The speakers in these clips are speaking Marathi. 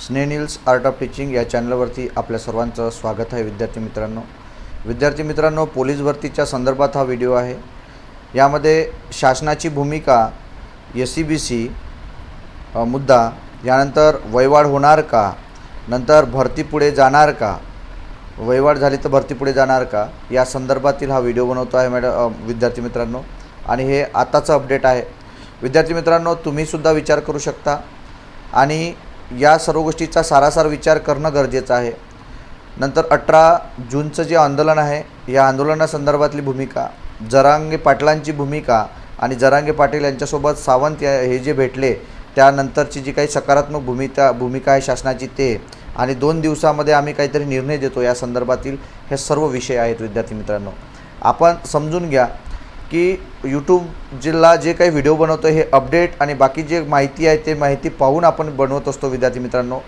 स्नेनिल्स आर्ट ऑफ टीचिंग या चॅनलवरती आपल्या सर्वांचं स्वागत आहे विद्यार्थी मित्रांनो. विद्यार्थी मित्रांनो पोलीस भरतीच्या संदर्भात हा व्हिडिओ आहे. यामध्ये शासनाची भूमिका एस सी बी सी मुद्दा यानंतर वयवाढ होणार का? नंतर भरती पुढे जाणार का? वयवाढ झाली तर भरती पुढे जाणार का? या संदर्भातील हा व्हिडिओ बनवतो आहे मॅडम विद्यार्थी मित्रांनो. आणि हे आताचं अपडेट आहे. विद्यार्थी मित्रांनो तुम्हीसुद्धा विचार करू शकता. आणि या सर्व गोष्टीचा सारासार विचार करणं गरजेचं आहे. नंतर अठरा जूनचं जे आंदोलन आहे या आंदोलनासंदर्भातली भूमिका जरांगे पाटलांची भूमिका आणि जरांगे पाटील यांच्यासोबत सावंत या हे जे भेटले त्यानंतरची जी काही सकारात्मक भूमिका भूमिका आहे शासनाची ते आणि दोन दिवसामध्ये आम्ही काहीतरी निर्णय देतो या संदर्भातील हे सर्व विषय आहेत विद्यार्थी मित्रांनो. आपण समजून घ्या की यूट्यूब जिल्हा जे काही व्हिडिओ बनवतो हे अपडेट आणि बाकी जे माहिती आहे ते माहिती पाहून आपण बनवत असतो विद्यार्थी मित्रांनो.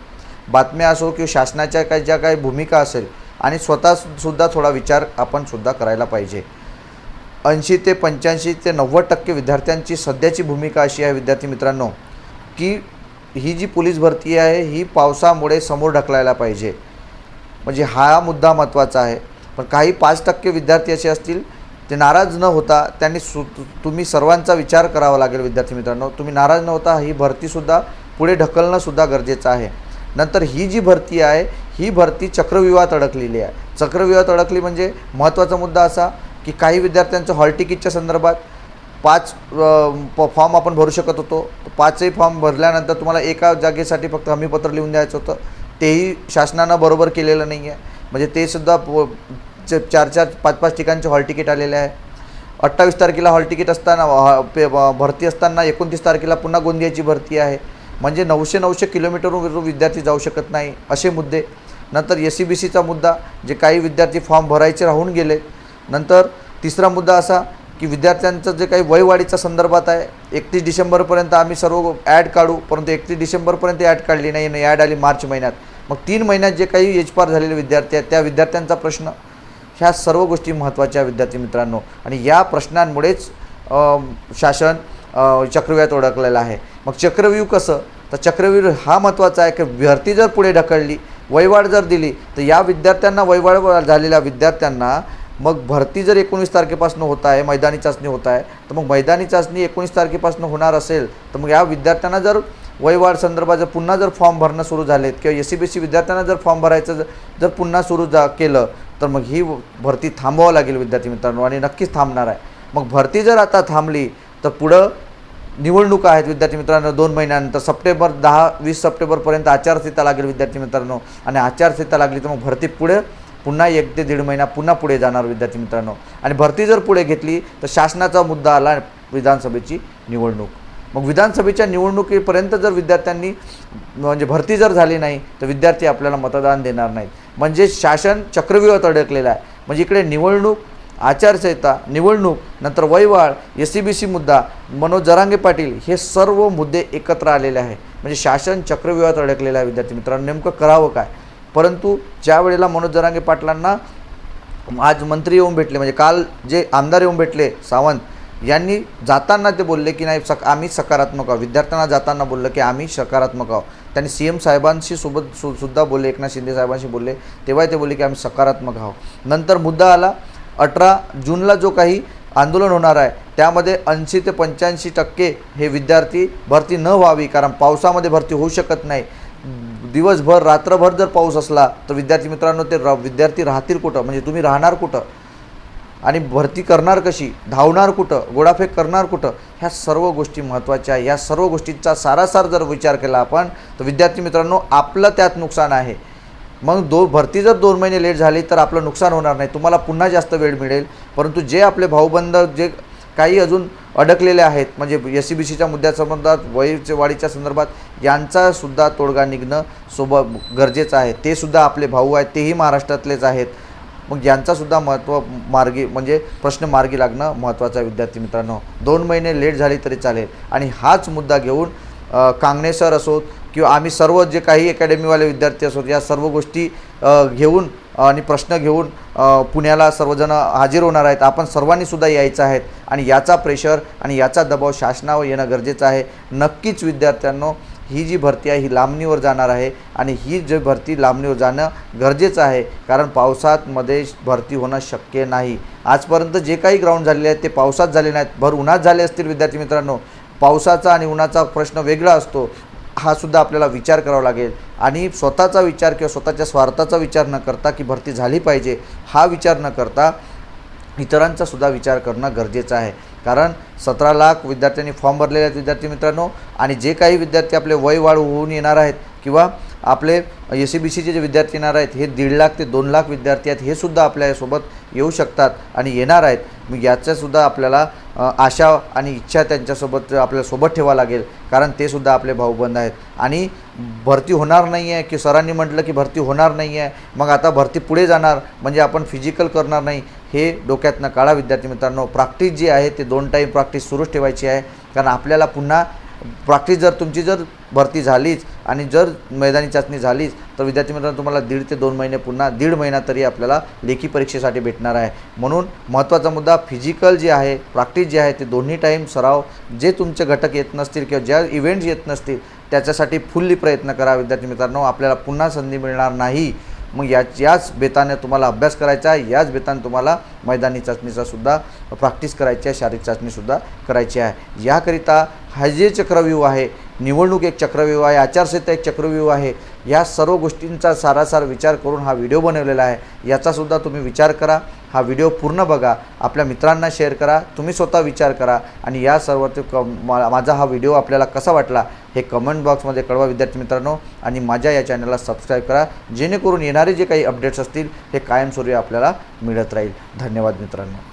बातम्या असो किंवा शासनाच्या काही ज्या काही भूमिका असेल आणि स्वतःसुद्धा थोडा विचार आपण सुद्धा करायला पाहिजे. ऐंशी ते पंच्याऐंशी ते नव्वद टक्के विद्यार्थ्यांची सध्याची भूमिका अशी आहे विद्यार्थी मित्रांनो की ही जी पोलीस भरती आहे ही पावसामुळे समोर ढकलायला पाहिजे. म्हणजे हा मुद्दा महत्त्वाचा आहे. पण काही पाच टक्के विद्यार्थी असे असतील ते नाराज न होता त्यांनी सु तुम्ही सर्वांचा विचार करावा लागेल विद्यार्थी मित्रांनो. तुम्ही नाराज न होता ही भरतीसुद्धा पुढे ढकलणंसुद्धा गरजेचं आहे. नंतर ही जी भरती आहे ही भरती चक्रव्यूहात अडकलेली आहे. चक्रव्यूहात अडकली म्हणजे महत्त्वाचा मुद्दा असा की काही विद्यार्थ्यांचं हॉल तिकीटच्या संदर्भात पाच प फॉर्म आपण भरू शकत होतो. पाचही फॉर्म भरल्यानंतर तुम्हाला एका जागेसाठी फक्त हमीपत्र लिहून द्यायचं होतं. तेही शासनानं बरोबर केलेलं नाही आहे म्हणजे ते सुद्धा प- च- चार चार पाच पाच ठिकाणचे हॉल तिकीट आलेले आहे. अठ्ठावीस तारखेला हॉल तिकीट असताना पे भरती असताना एकोणतीस तारखेला पुन्हा गोंदियाची भरती आहे. म्हणजे नऊशे नऊशे किलोमीटरवरून विद्यार्थी जाऊ शकत नाही असे मुद्दे. नंतर एस सी बी सीचा मुद्दा जे काही विद्यार्थी फॉर्म भरायचे राहून गेले. नंतर तिसरा मुद्दा असा की विद्यार्थ्यांचं जे काही वयवाढीच्या संदर्भात आहे एकतीस डिसेंबरपर्यंत आम्ही सर्व ॲड काढू परंतु एकतीस डिसेंबरपर्यंत ॲड काढली नाही ॲड आली मार्च महिन्यात. मग तीन महिन्यात जे काही एजपार झालेले विद्यार्थी आहेत त्या विद्यार्थ्यांचा प्रश्न ह्या सर्व गोष्टी महत्त्वाच्या विद्यार्थी मित्रांनो. आणि या प्रश्नांमुळेच शासन चक्रव्यात चक्रव्यूहात ओळखलेलं आहे. मग चक्रव्यूह कसं? तर चक्रव्यूह हा महत्त्वाचा आहे की भरती जर पुढे ढकलली वयवाढ जर दिली तर या विद्यार्थ्यांना वयवाढ झालेल्या विद्यार्थ्यांना मग भरती जर एकोणीस तारखेपासून होत आहे मैदानी चाचणी होत आहे तर मग मैदानी चाचणी एकोणीस तारखेपासून होणार असेल तर मग या विद्यार्थ्यांना जर वयवाढ संदर्भात जर पुन्हा जर फॉर्म भरणं सुरू झालेत किंवा एस सी बी सी विद्यार्थ्यांना जर फॉर्म भरायचं जर पुन्हा सुरू जा केलं तर मग ही भरती थांबवावं लागेल विद्यार्थी मित्रांनो आणि नक्कीच थांबणार आहे. मग भरती जर आता थांबली तर पुढं निवडणुका आहेत विद्यार्थी मित्रांनो दोन महिन्यानंतर सप्टेंबर दहा वीस सप्टेंबरपर्यंत आचारसंहिता लागेल विद्यार्थी मित्रांनो आणि आचारसंहिता लागली तर मग भरती पुढे पुन्हा एक ते दीड महिना पुन्हा पुढे जाणार विद्यार्थी मित्रांनो. आणि भरती जर पुढे घेतली तर शासनाचा मुद्दा आला विधानसभेची निवडणूक. मग विधानसभेच्या निवडणुकीपर्यंत जर विद्यार्थ्यांनी म्हणजे भरती जर झाली नाही तर विद्यार्थी आपल्याला मतदान देणार नाहीत. म्हणजे शासन चक्रव्यूहात अडकलेलं आहे. म्हणजे इकडे निवडणूक आचारसंहिता निवडणूक नंतर वैवाळ एस सी बी सी मुद्दा मनोज जरांगे पाटील हे सर्व मुद्दे एकत्र आलेले आहे. म्हणजे शासन चक्रव्यूहात अडकलेलं आहे विद्यार्थी मित्रांनो. नेमकं करावं काय? परंतु ज्या वेळेला मनोज जरांगे पाटलांना आज मंत्री येऊन भेटले म्हणजे काल जे आमदार येऊन भेटले सावंत यांनी जाताना ते बोलले की नाही सक आम्ही सकारात्मक आहोत. विद्यार्थ्यांना जाताना बोललं की आम्ही सकारात्मक आहोत. त्यांनी सी एम साहेबांशी सोबत सु सुद्धा बोलले एकनाथ शिंदे साहेबांशी बोलले. तेव्हा ते बोलले की आम्ही सकारात्मक आहोत. नंतर मुद्दा आला अठरा जूनला जो काही आंदोलन होणार आहे त्यामध्ये ऐंशी ते पंच्याऐंशी टक्के हे विद्यार्थी भरती न व्हावी कारण पावसामध्ये भरती होऊ शकत नाही. दिवसभर रात्रभर जर पाऊस असला तर विद्यार्थी मित्रांनो ते र विद्यार्थी राहतील कुठं? म्हणजे तुम्ही राहणार कुठं? आणि भरती करणार कशी? धावणार कुठं? गोडाफेक करणार कुठं? ह्या सर्व गोष्टी महत्त्वाच्या आहे. या सर्व गोष्टींचा सारासार जर विचार केला आपण तर विद्यार्थी मित्रांनो आपलं त्यात नुकसान आहे. मग दो भरती जर दोन महिने लेट झाली तर आपलं नुकसान होणार नाही. तुम्हाला पुन्हा जास्त वेळ मिळेल. परंतु जे आपले भाऊबंद जे काही अजून अडकलेले आहेत म्हणजे एस सी बी सीच्या मुद्द्यासंबंधात वयच्या वाढीच्या संदर्भात यांचासुद्धा तोडगा निघणं सोबत गरजेचं आहे. ते सुद्धा आपले भाऊ आहेत. तेही महाराष्ट्रातलेच आहेत. मग यांचासुद्धा महत्त्व मार्गी म्हणजे प्रश्न मार्गी लागणं महत्त्वाचं आहे विद्यार्थी मित्रांनो. दोन महिने लेट झाली तरी चालेल. आणि हाच मुद्दा घेऊन कांगणे सर असोत किंवा आम्ही सर्व जे काही अकॅडमीवाले विद्यार्थी असोत या सर्व गोष्टी घेऊन आणि प्रश्न घेऊन पुण्याला सर्वजण हाजीर होणार आहेत. आपण सर्वांनीसुद्धा यायचं आहेत आणि याचा प्रेशर आणि याचा दबाव शासनावर येणं गरजेचं आहे. नक्कीच विद्यार्थ्यांनो ही जी भरती आहे ही लांबणीवर जाणार आहे आणि ही जी भरती लांबणीवर जाणं गरजेचं आहे कारण पावसातमध्ये भरती होणं शक्य नाही. आजपर्यंत जे काही ग्राउंड झालेले आहेत ते पावसात झाले नाहीत. भर उन्हात झाले असतील विद्यार्थी मित्रांनो. पावसाचा आणि उन्हाचा प्रश्न वेगळा असतो. हा सुद्धा आपल्याला विचार करावा लागेल. आणि स्वतःचा विचार किंवा स्वतःच्या स्वार्थाचा विचार न करता की भरती झाली पाहिजे हा विचार न करता इतरांचा सुद्धा विचार करणं गरजेचं आहे. कारण सतरा लाख विद्यार्थ्यांनी फॉर्म भरलेले आहेत विद्यार्थी मित्रांनो. आणि जे काही विद्यार्थी आपले वय वाढ होऊन येणार आहेत किंवा आपले एस सी बी सीचे जे विद्यार्थी येणार आहेत हे दीड लाख ते दोन लाख विद्यार्थी आहेत हे सुद्धा आपल्यासोबत येऊ शकतात आणि येणार आहेत. मग याच्यासुद्धा आपल्याला आशा आणि इच्छा त्यांच्यासोबत आपल्याला सोबत ठेवा लागेल कारण ते सुद्धा आपले भाऊबंद आहेत. आणि भरती होणार नाही आहे की सरांनी म्हटलं की भरती होणार नाही आहे मग आता भरती पुढे जाणार म्हणजे आपण फिजिकल करणार नाही हे डोक्यातनं काढा विद्यार्थी मित्रांनो. प्रॅक्टिस जी आहे ते दोन टाईम प्रॅक्टिस सुरूच ठेवायची आहे कारण आपल्याला पुन्हा प्रॅक्टिस जर तुमची जर भरती झालीच आणि जर मैदानी चाचणी झालीच तर विद्यार्थी मित्रांनो तुम्हाला दीड ते दोन महिने पुन्हा दीड महिना तरी आपल्याला लेखी परीक्षेसाठी भेटणार आहे. म्हणून महत्त्वाचा मुद्दा फिजिकल जे आहे प्रॅक्टिस जे आहे ते दोन्ही टाईम सराव जे तुमचे घटक येत नसतील किंवा ज्या इव्हेंट्स येत नसतील त्याच्यासाठी फुल्ली प्रयत्न करा. विद्यार्थी मित्रांनो आपल्याला पुन्हा संधी मिळणार नाही. मग याच याच बेताने तुम्हाला अभ्यास करायचा आहे. याच बेताने तुम्हाला मैदानी चाचणीचासुद्धा प्रॅक्टिस करायची आहे. शारीरिक चाचणीसुद्धा करायची आहे. याकरिता हा जे चक्रव्यूह आहे निवडणूक एक चक्रव्यूह आहे आचारसंहिता एक चक्रव्यूह आहे या सर्व गोष्टींचा सारासार विचार करून हा व्हिडिओ बनवलेला आहे. याचासुद्धा तुम्ही विचार करा. हा व्हिडिओ पूर्ण बघा. आपल्या मित्रांना शेअर करा. तुम्ही स्वतः विचार करा. आणि या सर्व मा- माझा हा व्हिडिओ आपल्याला कसा वाटला हे कमेंट बॉक्समध्ये कळवा विद्यार्थी मित्रांनो. आणि माझ्या या चॅनलला सबस्क्राईब करा. जेणेकरून येणारे जे काही अपडेट्स असतील हे कायमस्वरूपी आपल्याला मिळत राहील. धन्यवाद मित्रांनो.